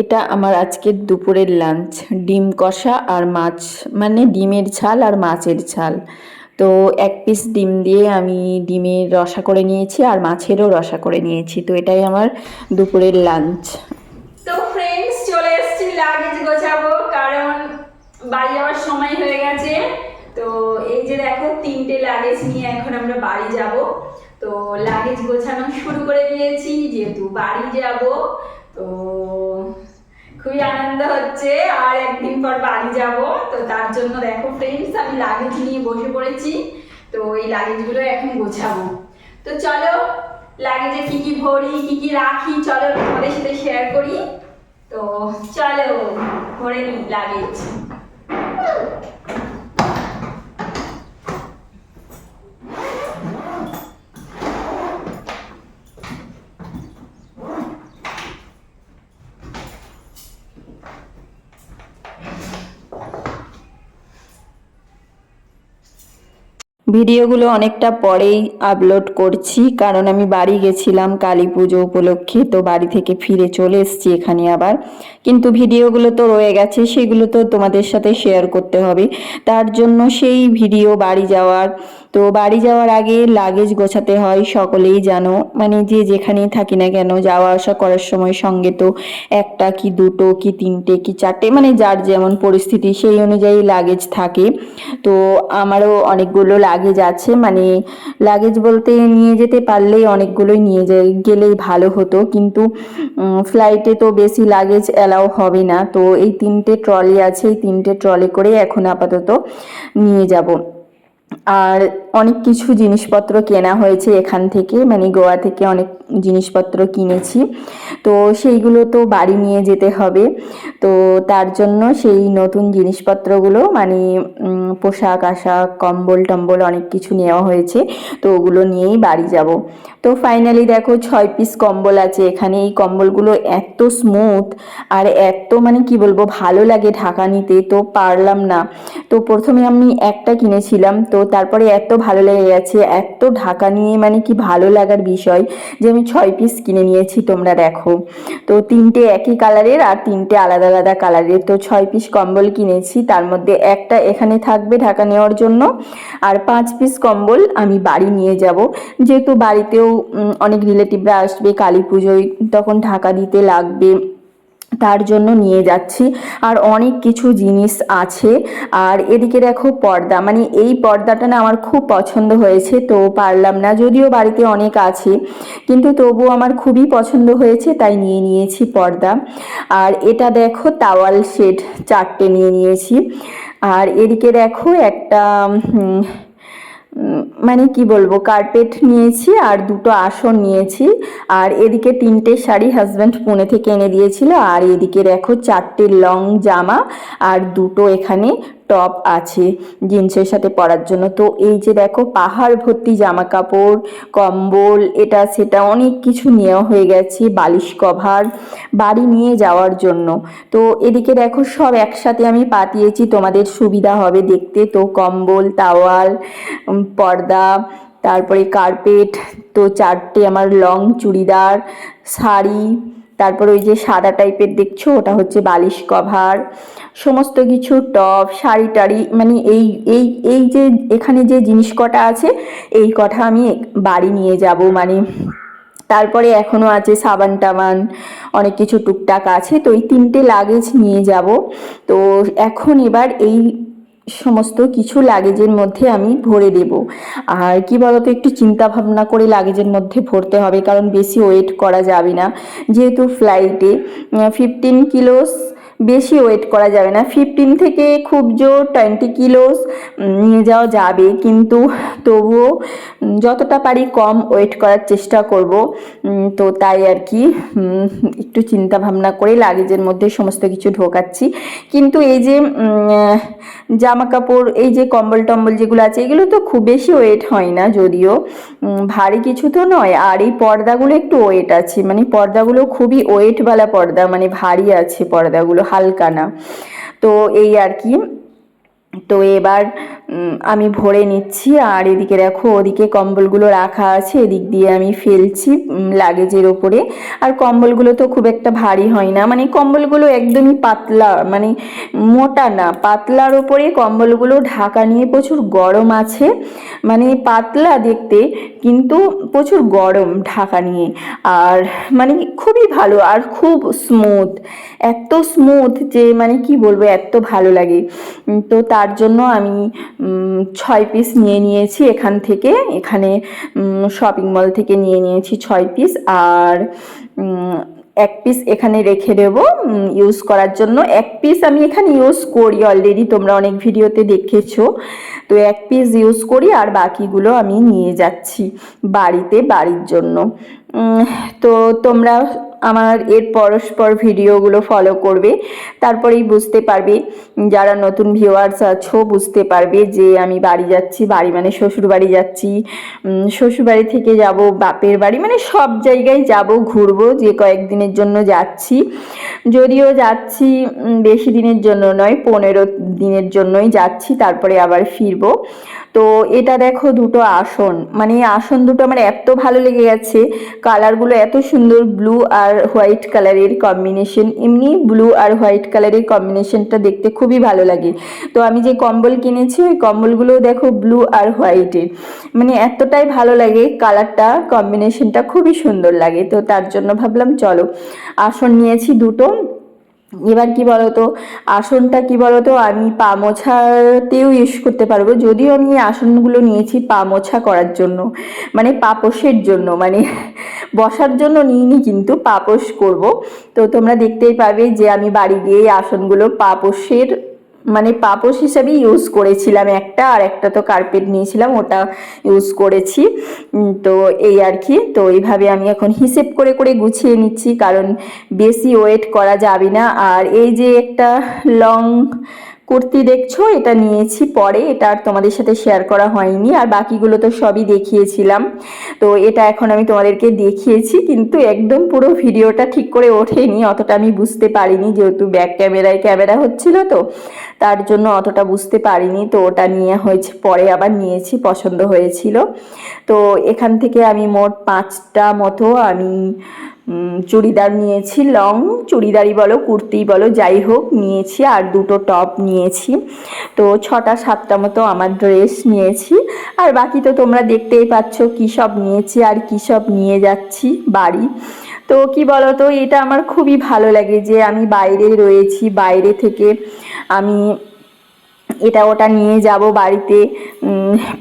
এটা আমার আজকের দুপুরের লাঞ্চ ডিম কষা আর মাছ মানে ডিমের ঝাল আর মাছের ঝাল। তো এক পিস ডিম দিয়ে আমি ডিমের রসা করে নিয়েছি আর মাছেরও রসা করে নিয়েছি। তো এটাই আমার দুপুরের লাঞ্চ তো ফ্রেন্ডস চলে এসেছি লাগেজ গোছাবো, কারণ বাড়ি যাওয়ার সময় হয়ে গেছে। তো এই যে দেখো, তিনটে লাগেজ নিয়ে এখন আমরা বাড়ি যাব। তো লাগেজ গোছানো শুরু করে দিয়েছি, যেহেতু বাড়ি যাব, তো খুবই আনন্দ হচ্ছে। আর একদিন পর বাড়ি যাব। তো তার জন্য দেখো ফ্রেন্ডস আমি লাগেজ নিয়ে বসে পড়েছি। তো এই লাগেজগুলো এখন গোছাবো। তো চলো লাগেজে কি কি ভরি, কি কি রাখি, চলো তোমাদের সাথে শেয়ার করি। তো চলো, ভরে নি লাগেজ ভিডিওগুলো অনেকটা পরেই আপলোড করছি, কারণ আমি বাড়ি গেছিলাম কালী পুজো উপলক্ষে, তো বাড়ি থেকে ফিরে চলে এসছি এখানে আবার। কিন্তু ভিডিওগুলো তো রয়ে গেছে, সেগুলো তো তোমাদের সাথে শেয়ার করতে হবে। তার জন্য সেই ভিডিও বাড়ি যাওয়ার তো বাড়ি যাওয়ার আগে লাগেজ গোছাতে হয় সকলেই জানো। মানে যে যেখানেই থাকি না কেন, যাওয়া আসা করার সময় সঙ্গে তো একটা কি দুটো কি তিনটে কি চারটে মানে যার যেমন পরিস্থিতি সেই অনুযায়ী লাগেজ থাকে। তো আমারও অনেকগুলো লাগেজ আছে মানে লাগেজ বলতে নিয়ে যেতে পারলেই অনেকগুলোই নিয়ে যাই, গেলেই ভালো হতো। কিন্তু ফ্লাইটে তো বেশি লাগেজ অ্যালাউ হবে না। তো এই তিনটে ট্রলি আছে, এই তিনটে ট্রলি করে এখন আপাতত নিয়ে যাব। আর অনেক কিছু জিনিসপত্র কেনা হয়েছে এখান থেকে মানে গোয়া থেকে অনেক জিনিসপত্র কিনেছি। তো সেইগুলো তো বাড়ি নিয়ে যেতে হবে। তো তার জন্য সেই নতুন জিনিসপত্রগুলো মানে পোশাক, আশাক, কম্বল, টম্বল অনেক কিছু নেওয়া হয়েছে। তো ওগুলো নিয়েই বাড়ি যাব। তো ফাইনালি দেখো ছয় পিস কম্বল আছে এখানে। এই কম্বলগুলো এত স্মুথ আর এত মানে কি বলব, ভালো লাগে ঢাকা নিতে। তো পারলাম না। তো প্রথমে আমি একটা কিনেছিলাম। তো তারপরে এত ভালো লেগে গেছে। এত ঢাকা নিয়ে মানে কি ভালো লাগার বিষয় যে আমি ছয় পিস কিনে নিয়েছি, তোমরা দেখো। তো তিনটে একই কালারের আর তিনটে আলাদা আলাদা কালারের তো ছয় পিস কম্বল কিনেছি, তার মধ্যে একটা এখানে থাকবে ঢাকা নেওয়ার জন্য। আর পাঁচ পিস কম্বল আমি বাড়ি নিয়ে যাব। যেহেতু বাড়িতেও অনেক রিলেটিভরা আসবে, কালী পুজোয় তখন ঢাকা দিতে লাগবে। তার জন্য নিয়ে যাচ্ছি। আর অনেক কিছু জিনিস আছে। আর এদিকে দেখো পর্দা। মানে এই পর্দাটা না আমার খুব পছন্দ হয়েছে, তো পারলাম না। যদিও বাড়িতে অনেক আছে, কিন্তু তবুও আমার খুবই পছন্দ হয়েছে, তাই নিয়ে নিয়েছি পর্দা। আর এটা দেখো তাওয়াল শেড চারটে নিয়ে নিয়েছি। আর এদিকে দেখো একটা মানে কি বলব কার্পেট নিয়েছি আর দুটো আসন নিয়েছি। আর এদিকে তিনটে শাড়ি হাজব্যান্ড পুনে থেকে এনে দিয়েছিল। আর এদিকে দেখো চারটে লং জামা আর দুটো এখানে টপ আছে জিন্সের সাথে পরার জন্য। তো এই যে দেখো পাহাড় ভর্তি জামা কাপড় কম্বল এটা সেটা অনেক কিছু নেওয়া হয়ে গেছে বালিশ কভার বাড়ি নিয়ে যাওয়ার জন্য। তো এদিকে দেখো সব একসাথে আমি পাতিয়েছি তোমাদের সুবিধা হবে দেখতে। তো কম্বল তাওয়াল উম, পর্দা তারপরে কার্পেট তো চারটে আমার লং চুড়িদার, শাড়ি, তারপর ওই যে সাদা টাইপের দেখছ, ওটা হচ্ছে বালিশ কভার সমস্ত কিছু টপ শাড়ি টাড়ি মানে এই এই এই যে এখানে যে জিনিস কটা আছে, এই কটা আমি বাড়ি নিয়ে যাব মানে তারপরে এখনও আছে সাবান টাবান, অনেক কিছু টুকটাক আছে, তো এই তিনটে লাগেজ নিয়ে যাব, তো এখন এবার এই সমস্ত কিছু লাগেজের মধ্যে আমি ভরে দেব। আর কি বলতো, একটু চিন্তা ভাবনা করে লাগেজের মধ্যে ভরতে হবে, কারণ বেশি ওয়েট করা যাবে না। যেহেতু ফ্লাইটে ফিফটিন কিলোস বেশি ওয়েট করা যাবে না। ফিফটিন থেকে খুব জোর টোয়েন্টি কিলোস নিয়ে যাওয়া যাবে। কিন্তু তবুও যতটা পারি কম ওয়েট করার চেষ্টা করব। তো তাই আর কি একটু চিন্তা ভাবনা করে লাগেজের মধ্যে সমস্ত কিছু ঢোকাচ্ছি। কিন্তু এই যে জামা কাপড়, এই যে কম্বল টম্বল যেগুলো আছে, এগুলো তো খুব বেশি ওয়েট হয় না যদিও। ভারী কিছু তো নয়। আর এই পর্দাগুলো একটু ওয়েট আছে। মানে পর্দাগুলো খুবই ওয়েটওয়ালা পর্দা মানে ভারী আছে পর্দাগুলো। হালকা না। তো এই আর কি তো এবার আমি ভরে নিচ্ছি আর এদিকে দেখো ওদিকে কম্বলগুলো রাখা আছে এদিক দিয়ে আমি ফেলছি লাগেজের ওপরে। আর কম্বলগুলো তো খুব একটা ভারী হয় না মানে কম্বলগুলো একদমই পাতলা মানে মোটা না পাতলার ওপরে কম্বলগুলো ঢাকা নিয়ে প্রচুর গরম আছে মানে পাতলা দেখতে কিন্তু প্রচুর গরম ঢাকা নিয়ে। আর মানে খুবই ভালো আর খুব স্মুথ এত স্মুথ যে মানে কি বলব এত ভালো লাগে। উম, তো তার জন্য আমি ছয় পিস নিয়ে নিয়েছি এখান থেকে। এখানে শপিং মল থেকে নিয়ে নিয়েছি ছয় পিস আর এক পিস এখানে রেখে দেব ইউজ করার জন্য। এক পিস আমি এখানে ইউজ করি অলরেডি তোমরা অনেক ভিডিওতে দেখেছ। তো এক পিস ইউজ করি আর বাকিগুলো আমি নিয়ে যাচ্ছি বাড়িতে, বাড়ির জন্য। তো তোমরা আমার এর পরস্পর ভিডিওগুলো ফলো করবে। তারপরেই বুঝতে পারবে, যারা নতুন ভিউয়ার্স আছো, বুঝতে পারবে যে আমি বাড়ি যাচ্ছি, বাড়ি মানে শ্বশুর বাড়ি যাচ্ছি। শ্বশুর বাড়ি থেকে যাব, বাপের বাড়ি মানে সব জায়গায় যাব, ঘুরবো, যে কয়েকদিনের জন্য যাচ্ছি। যদিও যাচ্ছি বেশি দিনের জন্য নয়, পনেরো দিনের জন্যই যাচ্ছি, তারপরে আবার ফিরবো। তো এটা দেখো দুটো আসন। মানে আসন দুটো আমার এত ভালো লেগে গেছে। কালারগুলো এত সুন্দর ব্লু আর হোয়াইট কালারের কম্বিনেশন এমনি ব্লু আর হোয়াইট কালারের কম্বিনেশনটা দেখতে খুবই ভালো লাগে। তো আমি যে কম্বল কিনেছি, ওই কম্বলগুলো দেখো ব্লু আর হোয়াইটের মানে এতটাই ভালো লাগে কালারটা কম্বিনেশনটা খুবই সুন্দর লাগে। তো তার জন্য ভাবলাম চলো, আসন নিয়েছি দুটো। এবার কি বলতো? আসনটা কি বলতো? আমি পা মোছাতেও ইউজ করতে পারব। যদিও আমি এই আসনগুলো নিয়েছি পা মোছা করার জন্য মানে পাপোশের জন্য মানে বসার জন্য নিইনি কিন্তু পাপোশ করব। তো তোমরা দেখতেই পাবে যে আমি বাড়ি গিয়ে আসনগুলো পাপোশের মানে পাপোশ হিসাবে ইউজ করেছিলাম একটা, আর একটা তো কার্পেট নিয়েছিলাম, ওটা ইউজ করেছি। তো এই আর কি, তো এইভাবে আমি এখন হিসেব করে করে গুছিয়ে নিচ্ছি, কারণ বেশি ওয়েট করা যাবে না। আর এই যে একটা লং কুর্তি দেখছ? এটা নিয়েছি পরে। এটা আর তোমাদের সাথে শেয়ার করা হয়নি। আর বাকিগুলো তো সবই দেখিয়েছিলাম। তো এটা এখন আমি তোমাদেরকে দেখিয়েছি, কিন্তু একদম পুরো ভিডিওটা ঠিক করে ওঠেনি। অতটা আমি বুঝতে পারিনি, যেহেতু ব্যাক ক্যামেরায় ক্যামেরা হচ্ছিল তো, তার জন্য অতটা বুঝতে পারিনি। তো ওটা নিয়ে হয়েছে, পরে আবার নিয়েছি, পছন্দ হয়েছিল। তো এখান থেকে আমি মোট পাঁচটা মতো আমি চুড়িদার নিয়েছি, লং চুড়িদারই বলো, কুর্তি বলো, যাই হোক, নিয়েছি আর দুটো টপ নিয়েছি। তো ছটা সাতটা মতো আমার ড্রেস নিয়েছি। আর বাকি তো তোমরা দেখতেই পাচ্ছ কী সব নিয়েছি আর কী সব নিয়ে যাচ্ছি বাড়ি। তো কি বলতো, এটা আমার খুবই ভালো লাগে যে আমি বাইরে রয়েছি, বাইরে থেকে আমি এটা ওটা নিয়ে যাব বাড়িতে।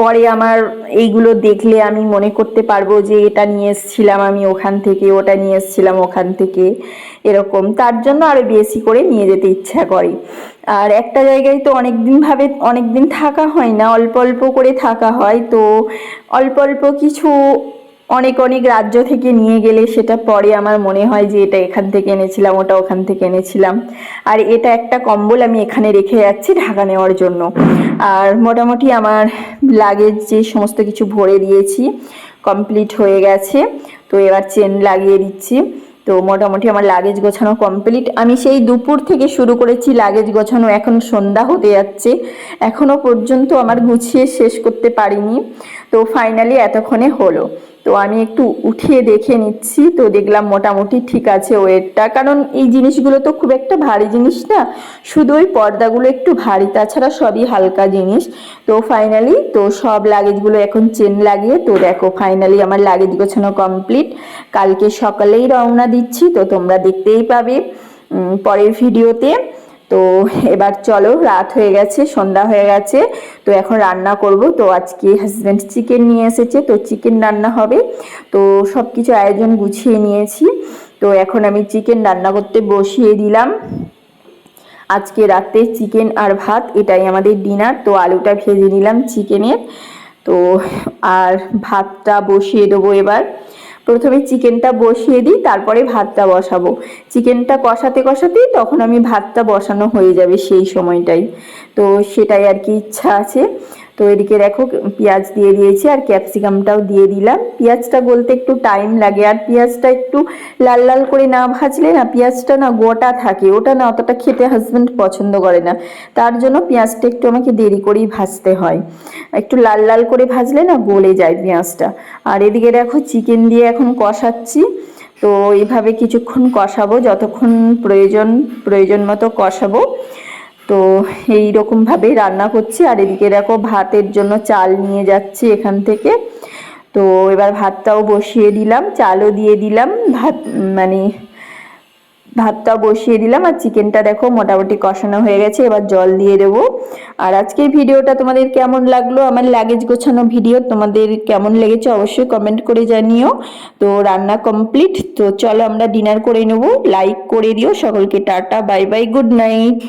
পরে আমার এইগুলো দেখলে আমি মনে করতে পারব যে এটা নিয়ে এসেছিলাম আমি ওখান থেকে, ওটা নিয়ে এসেছিলাম ওখান থেকে, এরকম। তার জন্য আরও বেশি করে নিয়ে যেতে ইচ্ছা করে। আর একটা জায়গায় তো অনেক দিন ভাবে অনেক দিন থাকা হয় না, অল্প অল্প করে থাকা হয়। তো অল্প অল্প কিছু অনেক অনেক রাজ্য থেকে নিয়ে গেলে সেটা পরে আমার মনে হয় যে এটা এখান থেকে এনেছিলাম, ওটা ওখান থেকে এনেছিলাম। আর এটা একটা কম্বল আমি এখানে রেখে যাচ্ছি ঢাকা নেওয়ার জন্য। আর মোটামুটি আমার লাগেজ যে সমস্ত কিছু ভরে দিয়েছি কমপ্লিট হয়ে গেছে। তো এবার চেন লাগিয়ে দিচ্ছি। তো মোটামুটি আমার লাগেজ গোছানো কমপ্লিট আমি সেই দুপুর থেকে শুরু করেছি লাগেজ গোছানো, এখন সন্ধ্যা হতে যাচ্ছে। এখনও পর্যন্ত আমার গুছিয়ে শেষ করতে পারিনি। তো ফাইনালি এতক্ষণে হলো। তো আমি একটু উঠিয়ে দেখে নিচ্ছি। তো দেখলাম মোটামুটি ঠিক আছে ওয়েটটা। কারণ এই জিনিসগুলো তো খুব একটা ভারী জিনিস না। শুধু ওই পর্দাগুলো একটু ভারী, তাছাড়া সবই হালকা জিনিস। তো ফাইনালি তো সব লাগেজগুলো এখন চেন লাগিয়ে, তো দেখো ফাইনালি আমার লাগেজ গোছানো কমপ্লিট কালকে সকালেই রওনা দিচ্ছি, তো তোমরা দেখতেই পাবে। পরের ভিডিওতে তো এবার চলো, রাত হয়ে গেছে, সন্ধ্যা হয়ে গেছে, তো এখন রান্না করব। তো আজকে হাজব্যান্ড চিকেন নিয়ে এসেছে, তো চিকেন রান্না হবে। তো সব কিছু আয়োজন গুছিয়ে নিয়েছি। তো এখন আমি চিকেন রান্না করতে বসিয়ে দিলাম। আজকে রাতে চিকেন আর ভাত, এটাই আমাদের ডিনার তো আলুটা ভেজে নিলাম চিকেনের তো আর ভাতটা বসিয়ে দেবো এবার। প্রথমে চিকেনটা বসিয়ে দিই, তারপরে ভাতটা বসাবো। চিকেনটা কষাতে কষাতেই তখন আমি ভাতটা বসানো হয়ে যাবে সেই সময়টাই। তো সেটাই আর কি ইচ্ছা আছে। তো এদিকে দেখো, পেঁয়াজ দিয়ে দিয়েছি আর ক্যাপসিকামটাও দিয়ে দিলাম। পেঁয়াজটা গলতে একটু টাইম লাগে আর পেঁয়াজটা একটু লাল লাল করে না ভাজলে না পেঁয়াজটা না গোটা থাকে। ওটা না অতটা খেতে হাজব্যান্ড পছন্দ করে না। তার জন্য পেঁয়াজটা একটু আমাকে দেরি করেই ভাজতে হয়। একটু লাল লাল করে ভাজলে না গলে যায় পেঁয়াজটা। আর এদিকে দেখো চিকেন দিয়ে এখন কষাচ্ছি। তো এইভাবে কিছুক্ষণ কষাবো, যতক্ষণ প্রয়োজন প্রয়োজন মতো কষাবো। তো এই রকমভাবেই রান্না করছি। আর এদিকে দেখো ভাতের জন্য চাল নিয়ে যাচ্ছি এখান থেকে। তো এবার ভাতটাও বসিয়ে দিলাম, চালও দিয়ে দিলাম, ভাত মানে ভাতটা বসিয়ে দিলাম। আর চিকেনটা দেখো মোটামুটি কষানো হয়ে গেছে, এবার জল দিয়ে দেবো। আর আজকের ভিডিওটা তোমাদের কেমন লাগল, আমার লাগেজ গোছানো ভিডিও তোমাদের কেমন লেগেছে অবশ্যই কমেন্ট করে জানিও। তো রান্না কমপ্লিট তো চলো আমরা ডিনার করে নেব। লাইক করে দিও, সকলকে tata bye bye good night